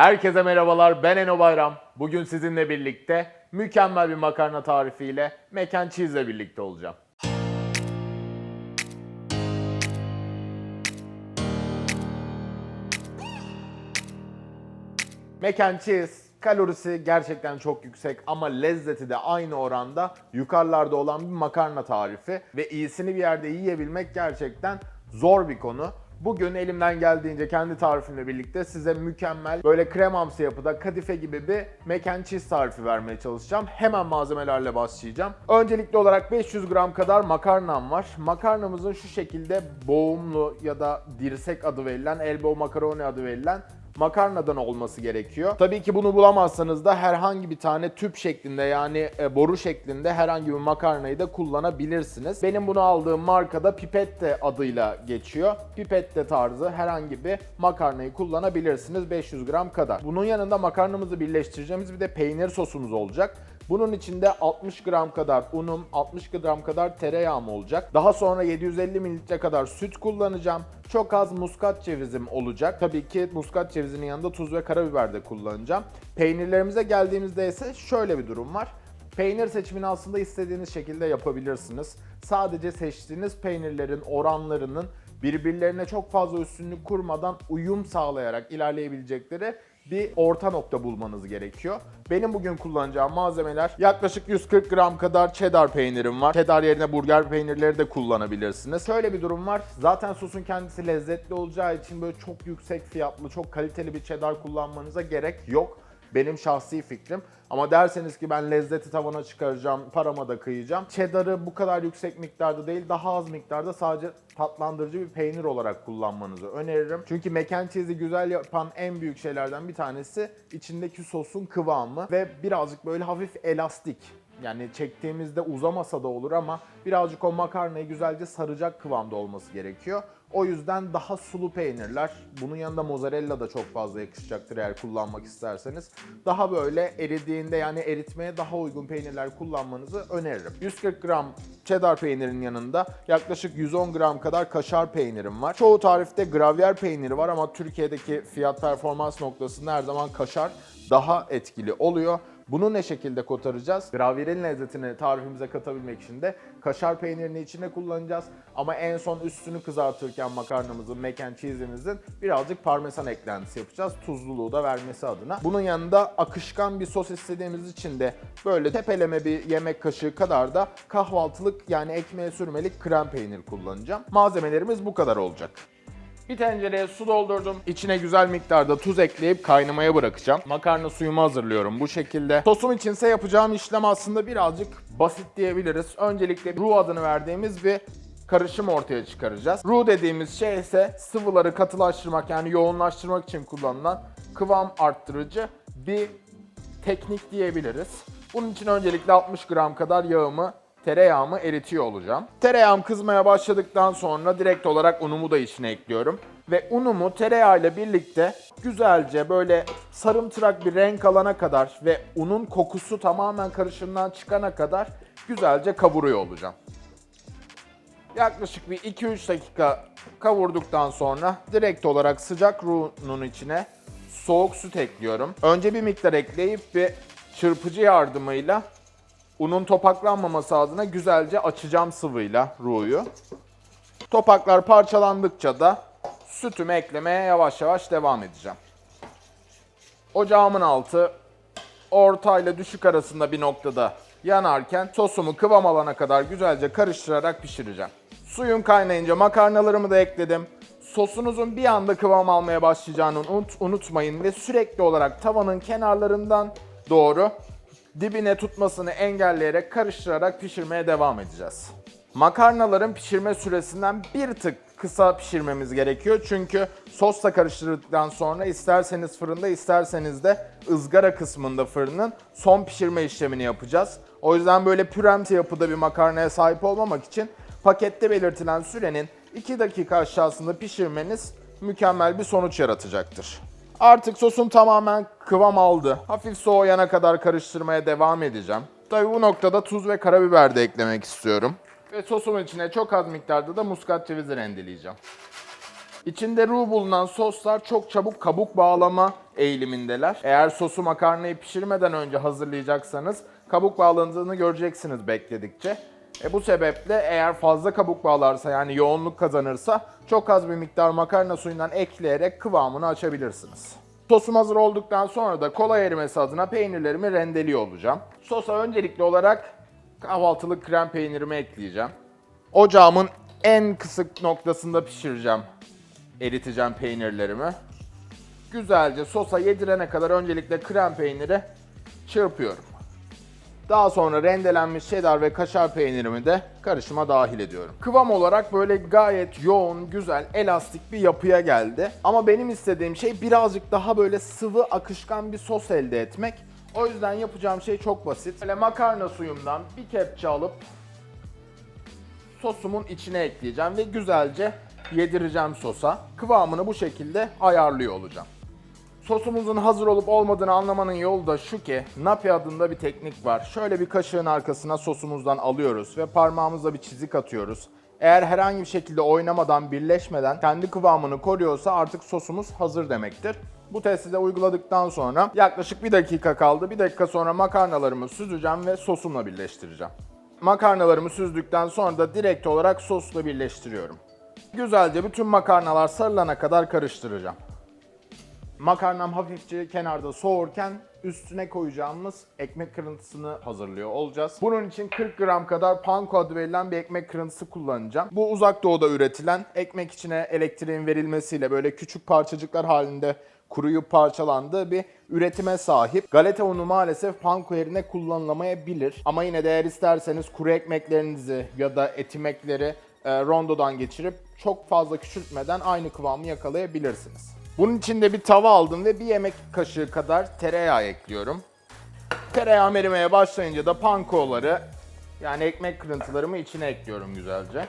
Herkese merhabalar, ben Eno Bayram. Bugün sizinle birlikte mükemmel bir makarna tarifiyle mac and cheese ile birlikte olacağım. Mac and cheese kalorisi gerçekten çok yüksek ama lezzeti de aynı oranda yukarılarda olan bir makarna tarifi ve iyisini bir yerde yiyebilmek gerçekten zor bir konu. Bugün elimden geldiğince kendi tarifimle birlikte size mükemmel böyle kremamsı yapıda kadife gibi bir mac and cheese tarifi vermeye çalışacağım. Hemen malzemelerle başlayacağım. Öncelikli olarak 500 gram kadar makarnam var. Makarnamızın şu şekilde boğumlu ya da dirsek adı verilen, elbow makaroni adı verilen makarnadan olması gerekiyor. Tabii ki bunu bulamazsanız da herhangi bir tane tüp şeklinde yani e, boru şeklinde herhangi bir makarnayı da kullanabilirsiniz. Benim bunu aldığım markada Pipette adıyla geçiyor. Pipette tarzı herhangi bir makarnayı kullanabilirsiniz 500 gram kadar. Bunun yanında makarnamızı birleştireceğimiz bir de peynir sosumuz olacak. Bunun içinde 60 gram kadar unum, 60 gram kadar tereyağım olacak. Daha sonra 750 mililitre kadar süt kullanacağım. Çok az muskat cevizim olacak. Tabii ki muskat cevizinin yanında tuz ve karabiber de kullanacağım. Peynirlerimize geldiğimizde ise şöyle bir durum var. Peynir seçimini aslında istediğiniz şekilde yapabilirsiniz. Sadece seçtiğiniz peynirlerin oranlarının birbirlerine çok fazla üstünlük kurmadan uyum sağlayarak ilerleyebilecekleri bir orta nokta bulmanız gerekiyor. Benim bugün kullanacağım malzemeler yaklaşık 140 gram kadar cheddar peynirim var. Cheddar yerine burger peynirleri de kullanabilirsiniz. Şöyle bir durum var. Zaten sosun kendisi lezzetli olacağı için böyle çok yüksek fiyatlı, çok kaliteli bir cheddar kullanmanıza gerek yok. Benim şahsi fikrim. Ama derseniz ki ben lezzeti tavana çıkaracağım, parama da kıyacağım. Cheddar'ı bu kadar yüksek miktarda değil, daha az miktarda sadece tatlandırıcı bir peynir olarak kullanmanızı öneririm. Çünkü mac and cheese'i güzel yapan en büyük şeylerden bir tanesi içindeki sosun kıvamı ve birazcık böyle hafif elastik. Yani çektiğimizde uzamasa da olur ama birazcık o makarnayı güzelce saracak kıvamda olması gerekiyor. O yüzden daha sulu peynirler, bunun yanında mozzarella da çok fazla yakışacaktır eğer kullanmak isterseniz. Daha böyle eridiğinde yani eritmeye daha uygun peynirler kullanmanızı öneririm. 140 gram cheddar peynirin yanında yaklaşık 110 gram kadar kaşar peynirim var. Çoğu tarifte gravyer peyniri var ama Türkiye'deki fiyat performans noktasında her zaman kaşar daha etkili oluyor. Bunu ne şekilde kotaracağız? Gravyerin lezzetini tarifimize katabilmek için de kaşar peynirini içine kullanacağız. Ama en son üstünü kızartırken makarnamızın, mac and cheese'imizin birazcık parmesan eklentisi yapacağız. Tuzluluğu da vermesi adına. Bunun yanında akışkan bir sos istediğimiz için de böyle tepeleme bir yemek kaşığı kadar da kahvaltılık yani ekmeğe sürmelik krem peynir kullanacağım. Malzemelerimiz bu kadar olacak. Bir tencereye su doldurdum. İçine güzel miktarda tuz ekleyip kaynamaya bırakacağım. Makarna suyumu hazırlıyorum bu şekilde. Sosum içinse yapacağım işlem aslında birazcık basit diyebiliriz. Öncelikle roux adını verdiğimiz bir karışım ortaya çıkaracağız. Roux dediğimiz şey ise sıvıları katılaştırmak yani yoğunlaştırmak için kullanılan kıvam arttırıcı bir teknik diyebiliriz. Bunun için öncelikle 60 gram kadar yağımı tereyağımı eritiyor olacağım. Tereyağım kızmaya başladıktan sonra direkt olarak unumu da içine ekliyorum. Ve unumu tereyağıyla birlikte güzelce böyle sarımtırak bir renk alana kadar ve unun kokusu tamamen karışımdan çıkana kadar güzelce kavuruyor olacağım. Yaklaşık bir 2-3 dakika kavurduktan sonra direkt olarak sıcak runun içine soğuk süt ekliyorum. Önce bir miktar ekleyip bir çırpıcı yardımıyla unun topaklanmaması adına güzelce açacağım sıvıyla ruyu. Topaklar parçalandıkça da sütümü eklemeye yavaş yavaş devam edeceğim. Ocağımın altı orta ile düşük arasında bir noktada yanarken sosumu kıvam alana kadar güzelce karıştırarak pişireceğim. Suyum kaynayınca makarnalarımı da ekledim. Sosunuzun bir anda kıvam almaya başlayacağını unut, unutmayın ve sürekli olarak tavanın kenarlarından doğru dibine tutmasını engelleyerek karıştırarak pişirmeye devam edeceğiz. Makarnaların pişirme süresinden bir tık kısa pişirmemiz gerekiyor. Çünkü sosla karıştırdıktan sonra isterseniz fırında isterseniz de ızgara kısmında fırının son pişirme işlemini yapacağız. O yüzden böyle püremsi yapıda bir makarnaya sahip olmamak için pakette belirtilen sürenin 2 dakika aşağısında pişirmeniz mükemmel bir sonuç yaratacaktır. Artık sosum tamamen kıvam aldı. Hafif soğuyana kadar karıştırmaya devam edeceğim. Tabi bu noktada tuz ve karabiber de eklemek istiyorum. Ve sosumun içine çok az miktarda da muskat cevizi rendeleyeceğim. İçinde roux bulunan soslar çok çabuk kabuk bağlama eğilimindeler. Eğer sosu makarnayı pişirmeden önce hazırlayacaksanız kabuk bağlandığını göreceksiniz bekledikçe. E bu sebeple eğer fazla kabuk bağlarsa yani yoğunluk kazanırsa çok az bir miktar makarna suyundan ekleyerek kıvamını açabilirsiniz. Sosum hazır olduktan sonra da kolay erimesi adına peynirlerimi rendeliyor olacağım. Sosa öncelikli olarak kahvaltılık krem peynirimi ekleyeceğim. Ocağımın en kısık noktasında pişireceğim, eriteceğim peynirlerimi. Güzelce sosa yedirene kadar öncelikle krem peyniri çırpıyorum. Daha sonra rendelenmiş cheddar ve kaşar peynirimi de karışıma dahil ediyorum. Kıvam olarak böyle gayet yoğun, güzel, elastik bir yapıya geldi. Ama benim istediğim şey birazcık daha böyle sıvı, akışkan bir sos elde etmek. O yüzden yapacağım şey çok basit. Böyle makarna suyumdan bir kepçe alıp sosumun içine ekleyeceğim ve güzelce yedireceğim sosa. Kıvamını bu şekilde ayarlıyor olacağım. Sosumuzun hazır olup olmadığını anlamanın yolu da şu ki napi adında bir teknik var. Şöyle bir kaşığın arkasına sosumuzdan alıyoruz ve parmağımızla bir çizik atıyoruz. Eğer herhangi bir şekilde oynamadan, birleşmeden kendi kıvamını koruyorsa artık sosumuz hazır demektir. Bu testi de uyguladıktan sonra yaklaşık bir dakika kaldı. Bir dakika sonra makarnalarımı süzeceğim ve sosumla birleştireceğim. Makarnalarımı süzdükten sonra da direkt olarak sosla birleştiriyorum. Güzelce bütün makarnalar sarılana kadar karıştıracağım. Makarnam hafifçe kenarda soğurken üstüne koyacağımız ekmek kırıntısını hazırlıyor olacağız. Bunun için 40 gram kadar panko adı verilen bir ekmek kırıntısı kullanacağım. Bu uzak doğuda üretilen ekmek içine elektriğin verilmesiyle böyle küçük parçacıklar halinde kuruyup parçalandığı bir üretime sahip. Galeta unu maalesef panko yerine kullanılamayabilir. Ama yine de eğer isterseniz kuru ekmeklerinizi ya da etimekleri e, rondodan geçirip çok fazla küçültmeden aynı kıvamı yakalayabilirsiniz. Bunun için de bir tava aldım ve bir yemek kaşığı kadar tereyağı ekliyorum. Tereyağı erimeye başlayınca da pankoları yani ekmek kırıntılarımı içine ekliyorum güzelce.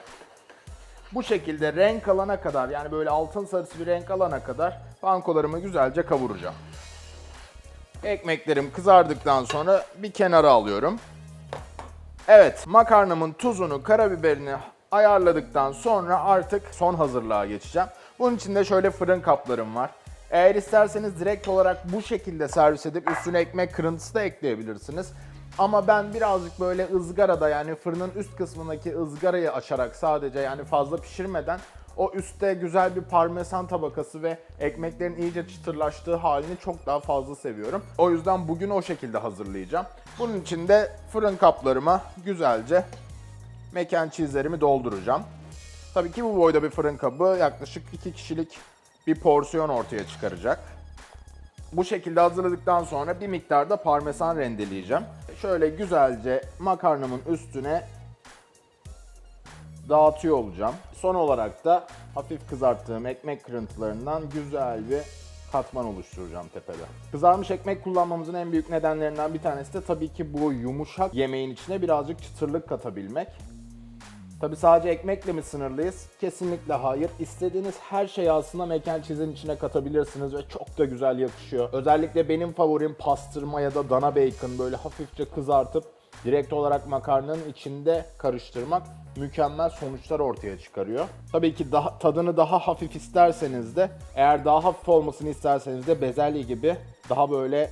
Bu şekilde renk alana kadar yani böyle altın sarısı bir renk alana kadar pankolarımı güzelce kavuracağım. Ekmeklerim kızardıktan sonra bir kenara alıyorum. Evet, makarnamın tuzunu, karabiberini ayarladıktan sonra artık son hazırlığa geçeceğim. Bunun için de şöyle fırın kaplarım var. Eğer isterseniz direkt olarak bu şekilde servis edip üstüne ekmek kırıntısı da ekleyebilirsiniz. Ama ben birazcık böyle ızgarada yani fırının üst kısmındaki ızgarayı açarak sadece yani fazla pişirmeden o üstte güzel bir parmesan tabakası ve ekmeklerin iyice çıtırlaştığı halini çok daha fazla seviyorum. O yüzden bugün o şekilde hazırlayacağım. Bunun için de fırın kaplarıma güzelce mekan cheese'lerimi dolduracağım. Tabii ki bu boyda bir fırın kabı yaklaşık 2 kişilik bir porsiyon ortaya çıkaracak. Bu şekilde hazırladıktan sonra bir miktar da parmesan rendeleyeceğim. Şöyle güzelce makarnamın üstüne dağıtıyor olacağım. Son olarak da hafif kızarttığım ekmek kırıntılarından güzel bir katman oluşturacağım tepede. Kızarmış ekmek kullanmamızın en büyük nedenlerinden bir tanesi de tabii ki bu yumuşak yemeğin içine birazcık çıtırlık katabilmek. Tabi sadece ekmekle mi sınırlıyız? Kesinlikle hayır. İstediğiniz her şeyi aslında mekan cheese'in içine katabilirsiniz ve çok da güzel yakışıyor. Özellikle benim favorim pastırma ya da dana bacon böyle hafifçe kızartıp direkt olarak makarnanın içinde karıştırmak mükemmel sonuçlar ortaya çıkarıyor. Tabii ki daha, tadını daha hafif isterseniz de eğer daha hafif olmasını isterseniz de bezelye gibi daha böyle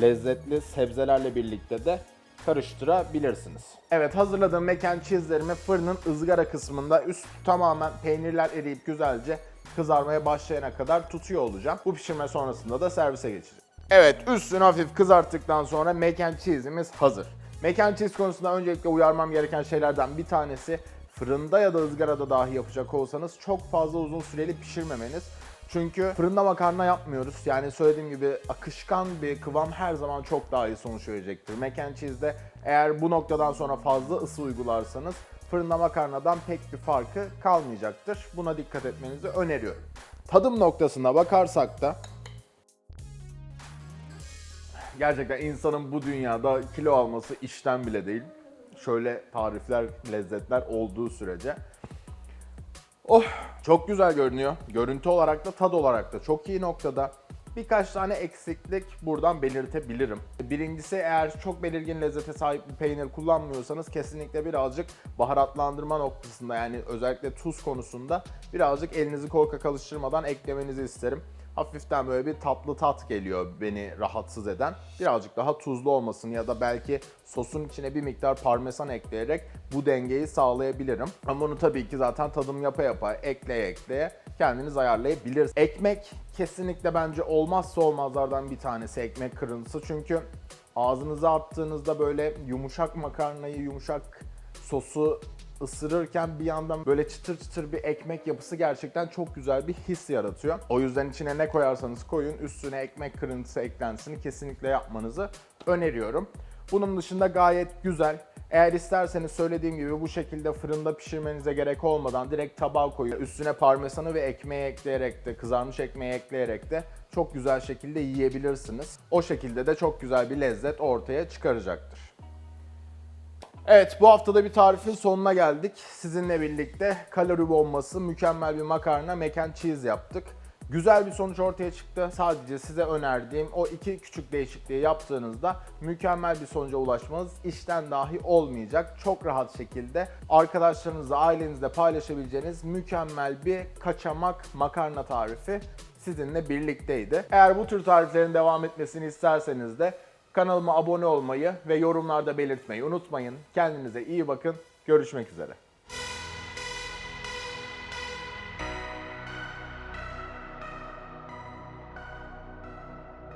lezzetli sebzelerle birlikte de karıştırabilirsiniz. Evet hazırladığım mekan cheese'lerimi fırının ızgara kısmında üst tamamen peynirler eriyip güzelce kızarmaya başlayana kadar tutuyor olacağım. Bu pişirme sonrasında da servise geçeceğim. Evet üstünü hafif kızarttıktan sonra mekan cheese'imiz hazır. Mekan cheese konusunda öncelikle uyarmam gereken şeylerden bir tanesi fırında ya da ızgarada dahi yapacak olsanız çok fazla uzun süreli pişirmemeniz. Çünkü fırında makarna yapmıyoruz. Yani söylediğim gibi akışkan bir kıvam her zaman çok daha iyi sonuç verecektir. Mac and cheese'de eğer bu noktadan sonra fazla ısı uygularsanız fırında makarnadan pek bir farkı kalmayacaktır. Buna dikkat etmenizi öneriyorum. Tadım noktasına bakarsak da gerçekten insanın bu dünyada kilo alması işten bile değil. Şöyle tarifler, lezzetler olduğu sürece. Oh çok güzel görünüyor. Görüntü olarak da tad olarak da çok iyi noktada. birkaç tane eksiklik buradan belirtebilirim. Birincisi eğer çok belirgin lezzete sahip bir peynir kullanmıyorsanız kesinlikle birazcık baharatlandırma noktasında yani özellikle tuz konusunda birazcık elinizi korkak alıştırmadan eklemenizi isterim. Hafiften böyle bir tatlı tat geliyor beni rahatsız eden. Birazcık daha tuzlu olmasını ya da belki sosun içine bir miktar parmesan ekleyerek bu dengeyi sağlayabilirim. Ama bunu tabii ki zaten tadım yapa yapa ekleye ekleye kendiniz ayarlayabilirsiniz. Ekmek kesinlikle bence olmazsa olmazlardan bir tanesi ekmek kırıntısı. Çünkü ağzınıza attığınızda böyle yumuşak makarnayı, yumuşak sosu ısırırken bir yandan böyle çıtır çıtır bir ekmek yapısı gerçekten çok güzel bir his yaratıyor. O yüzden içine ne koyarsanız koyun üstüne ekmek kırıntısı eklensini kesinlikle yapmanızı öneriyorum. Bunun dışında gayet güzel. Eğer isterseniz söylediğim gibi bu şekilde fırında pişirmenize gerek olmadan direkt tabağa koyup üstüne parmesanı ve ekmeği ekleyerek de kızarmış ekmeği ekleyerek de çok güzel şekilde yiyebilirsiniz. O şekilde de çok güzel bir lezzet ortaya çıkaracaktır. Evet bu haftada bir tarifin sonuna geldik. Sizinle birlikte kalori bombası mükemmel bir makarna mac and cheese yaptık. Güzel bir sonuç ortaya çıktı. Sadece size önerdiğim o iki küçük değişikliği yaptığınızda mükemmel bir sonuca ulaşmanız işten dahi olmayacak. Çok rahat şekilde arkadaşlarınızla, ailenizle paylaşabileceğiniz mükemmel bir kaçamak makarna tarifi sizinle birlikteydi. Eğer bu tür tariflerin devam etmesini isterseniz de Kanalıma abone olmayı ve yorumlarda belirtmeyi unutmayın. Kendinize iyi bakın. Görüşmek üzere.